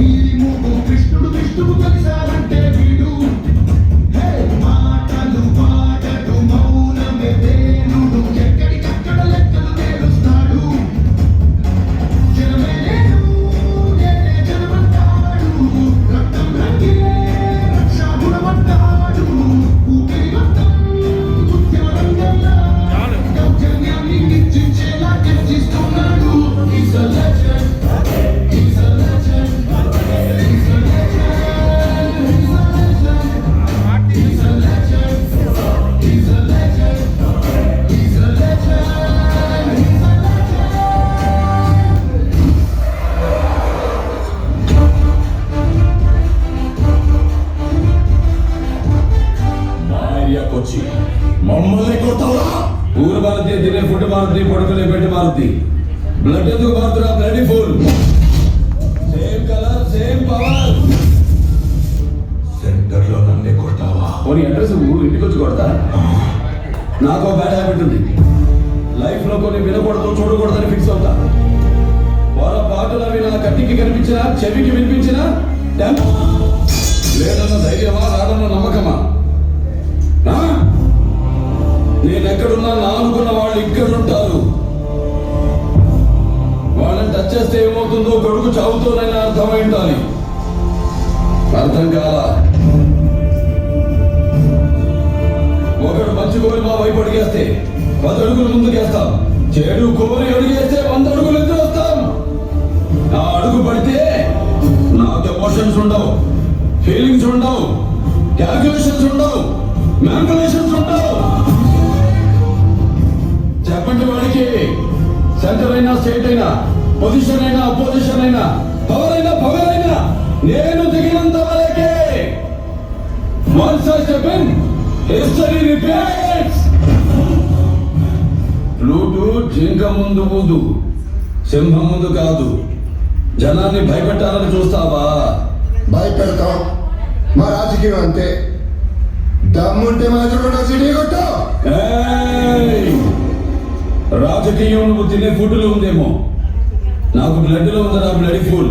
వీరిముడు కృష్ణుడు విష్ణువు కలిశారంటే వచ్చి మమ్మల్ని కొట్టాలా ఊరు మారుతి తినే ఫుడ్ మారుతి పడుకునే బెడ్ మారుతి బ్లడ్ ఎందుకు మారుతున్నా? Blood full same colour same power సెంటర్లో నన్నే కొట్టావా పోనీ అడ్రస్ ఊరు ఇంటికి వచ్చి కొడతా? నాకు బ్యాడ్ హ్యాబిట్ ఉంది. లైఫ్లో కొన్ని వినకూడదు చూడకూడదని ఫిక్స్ అవుతా. వాళ్ళ పాటలు అవి నా కంటికి కనిపించినా చెవికి వినిపించినా. లేదన్న ధైర్యమా రాదన్న నమ్మకమా? నేను ఎక్కడున్నా నా అనుకున్న వాళ్ళు ఇక్కడుంటారు. వాళ్ళని టచ్ చేస్తే ఏమవుతుందో కొడుకు చావుతోనైనా అర్థమై ఉండాలి అర్థం కాలా? ఒకడు మంచి కోరి మా వైపు అడిగేస్తే పది అడుగులు ముందుకేస్తాం. చెడు కోరి అడిగేస్తే వంద అడుగులు ఎదురు వస్తాం నా అడుగు పడితే నాకు ఎమోషన్స్ ఉండవు. ఫీలింగ్స్ ఉండవు. క్యాల్కులేషన్స్ సెంటర్ అయినా స్టేట్ అయినా పొజిషన్ అయినా అపోజిషన్ అయినా పవర్ అయినా పవర్ అయినా నేను దిగినంత వరకే once I step in history repeats flute జింక ముందు ఊదు సింహం ముందు కాదు. జనాన్ని భయపెట్టాలని చూస్తావా? భయపెడతాం. మా రాజకీయం అంతే. దమ్ముంటే మా చూడ సిటీ కొట్టు ఏయ్! రాజకీయం నువ్వు తినే ఫుడ్లో ఉందేమో? నాకు బ్లడ్లో ఉంది నా బ్లడ్ ఫుల్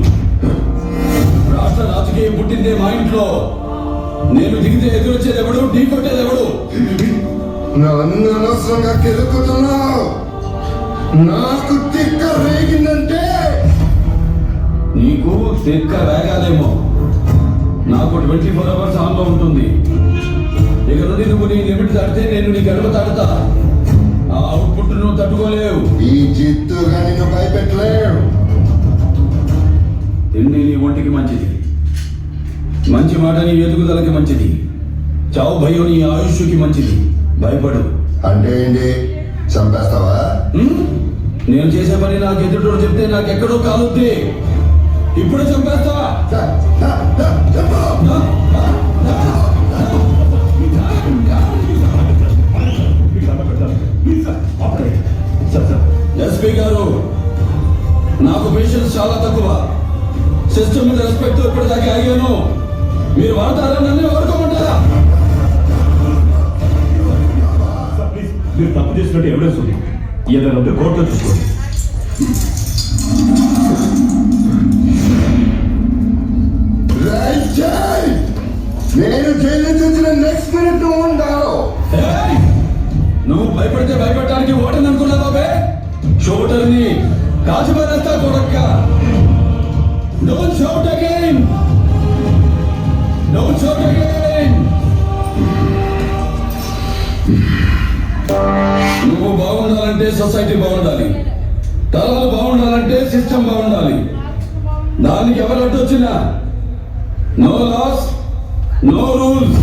రాష్ట్ర రాజకీయం పుట్టిందే మా ఇంట్లో. నేను దిగితే ఎదురొచ్చేది ఎవడు? ఢీ కొట్టేది ఎవడు? నన్ను అనవసరంగా కెలుకుతున్నావు నాకు తిక్క రేగిందంటే. నీకు తిక్క వేగాలేమో నాకు ట్వంటీ ఫోర్ అవర్స్ ఆన్లో ఉంటుంది. ఇక నుండి నువ్వు నీ లిమిట్ దాటితే నేను నీ గడువ దాటుతా ఆ అవుట్పుట్ నువ్వు తట్టుకోలేవు. ఈ జిత్తుగా నిన్ను భయపెట్టలేవు. తిండి నీ ఒంటికి మంచిది. మంచి మాట నీ ఎదుగుదలకి మంచిది. చావు భయం నీ ఆయుష్కి మంచిది. భయపడు. అంటే ఏంటి? చంపేస్తావా? నేను చేసే పని నాకు ఎదుటోడు చెప్తే నాకు ఎక్కడో కాలుద్ది. ఇప్పుడు చంపేస్తా. నాకు పేషెన్స్ చాలా తక్కువ. సిస్టమ్ మీద రెస్పెక్ట్ ఇప్పటిదాకా అయ్యాను మీరు వాడతారా? నన్ను ప్లీజ్ మీరు తప్పు చేసినట్టు ఎవిడెన్స్ ఉంది. ఏదైనా ఉంటే కోర్టులో చూసుకోండి. నేను జైలు వచ్చిన నెక్స్ట్ మినిట్ నువ్వు! నువ్వు భయపడితే భయపడటానికి ఓటని అనుకున్నా బాబే షోటర్ని కాచిపారేస్తా కొడక్క. Don't shout again don't shout again నువ్వు బాగుండాలంటే సొసైటీ బాగుండాలి. తరాలు బాగుండాలంటే సిస్టమ్ బాగుండాలి. దానికి ఎవరు అడ్డొచ్చినా నో లాస్ నో రూల్స్